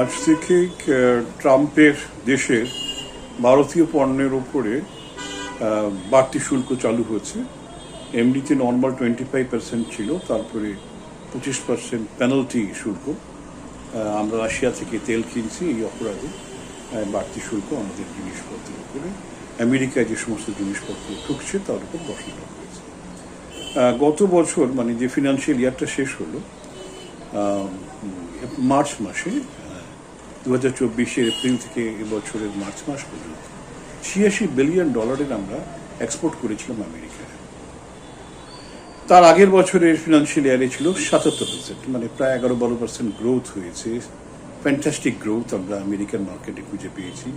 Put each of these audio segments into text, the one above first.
আজ থেকে ট্রাম্পের দেশের ভারতীয় পণ্যের ওপরে বাড়তি শুল্ক চালু হয়েছে। এমনিতে নর্মাল টোয়েন্টি ফাইভ পার্সেন্ট ছিল, তারপরে পঁচিশ পার্সেন্ট পেনাল্টি শুল্ক। আমরা রাশিয়া থেকে তেল কিনছি, এই অপরাধে বাড়তি শুল্ক আমাদের জিনিসপত্রের উপরে। আমেরিকায় যে সমস্ত জিনিসপত্র ঢুকছে, তার উপর বসানো হয়েছে। গত বছর মানে যে ফিনান্সিয়াল ইয়ারটা শেষ হলো মার্চ মাসে দু হাজার চব্বিশের এপ্রিল থেকে এবছরের মার্চ মাস পর্যন্ত ছিয়াশি বিলিয়ন ডলারের আমরা এক্সপোর্ট করেছিলাম আমেরিকায়। তার আগের বছরের ফিনান্সিয়াল ইয়ারে ছিল সাতাত্তর পার্সেন্ট মানে প্রায় এগারো বারো পার্সেন্ট গ্রোথ হয়েছে। ফ্যান্টাস্টিক গ্রোথ আমরা আমেরিকান মার্কেটে খুঁজে পেয়েছি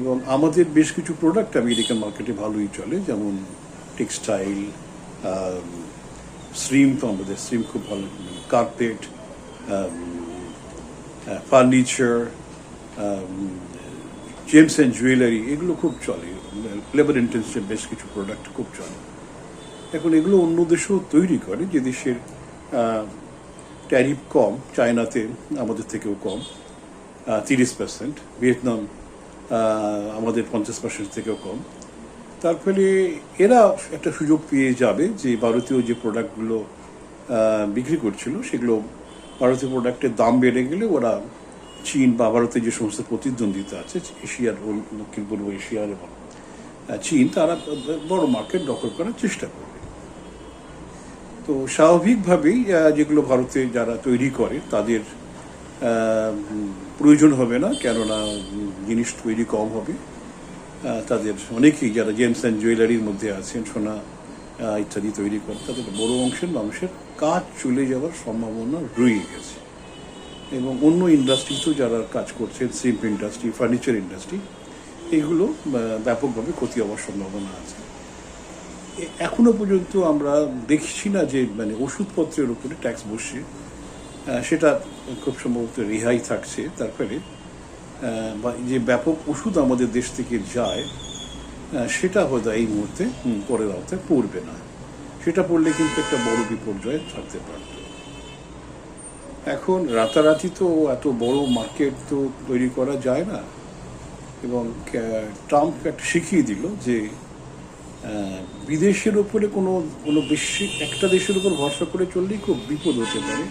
এবং আমাদের বেশ কিছু প্রোডাক্ট আমেরিকান মার্কেটে ভালোই চলে, যেমন টেক্সটাইল শ্রিম তো আমাদের শ্রিম খুব ভালো carpet furniture gems and jewellery এগুলো খুব চলে। লেবার ইন্টেন্সিভ বেশ কিছু প্রোডাক্ট খুব চলে। এখন এগুলো অন্য দেশেও তৈরি করে, যে দেশের ট্যারিফ কম, চায়নাতে আমাদের থেকেও কম তিরিশ পার্সেন্ট ভিয়েতনাম আমাদের পঞ্চাশ পার্সেন্ট থেকেও কম। তার ফলে এরা একটা সুযোগ পেয়ে যাবে যে ভারতীয় যে প্রোডাক্টগুলো বিক্রি করছিল, সেগুলো ভারতীয় প্রোডাক্টের দাম বেড়ে গেলে ওরা চীন বা ভারতের যে সমস্ত প্রতিদ্বন্দ্বিতা আছে, এশিয়ার দক্ষিণ পূর্ব এশিয়ার এবং চীন, তারা বড় মার্কেট দখল করার চেষ্টা করবে। তো স্বাভাবিকভাবেই যেগুলো ভারতে যারা তৈরি করে, তাদের প্রয়োজন হবে না, কেননা জিনিস তৈরি কম হবে। তাদের অনেকেই যারা জেমস অ্যান্ড জুয়েলারির মধ্যে আছেন, সোনা ইত্যাদি তৈরি করে তাদের বড় অংশের মানুষের কাজ চলে যাওয়ার সম্ভাবনা রয়ে গেছে। এবং অন্য ইন্ডাস্ট্রিতেও যারা কাজ করছেন সিল্প ইন্ডাস্ট্রি ফার্নিচার ইন্ডাস্ট্রি এগুলো ব্যাপকভাবে ক্ষতি হওয়ার সম্ভাবনা আছে। এখনও পর্যন্ত আমরা দেখছি না যে মানে ওষুধপত্রের উপরে ট্যাক্স বসছে। সেটা খুব সম্ভবত রেহাই থাকছে। তার ফলে বা যে ব্যাপক ওষুধ আমাদের দেশ থেকে যায় সেটা হয়তো এই মুহূর্তে পরের আওতায় পড়বে না। সেটা পড়লে কিন্তু একটা বড় বিপর্যয় থাকতে পারত এখন রাতারাতি তো এত বড় মার্কেট তো তৈরি করা যায় না। এবং ট্রাম্প একটা শিখিয়ে দিল যে বিদেশের উপরে কোনো কোনো বেশি একটা দেশের উপর ভরসা করে চললেই খুব বিপদ হতে পারে।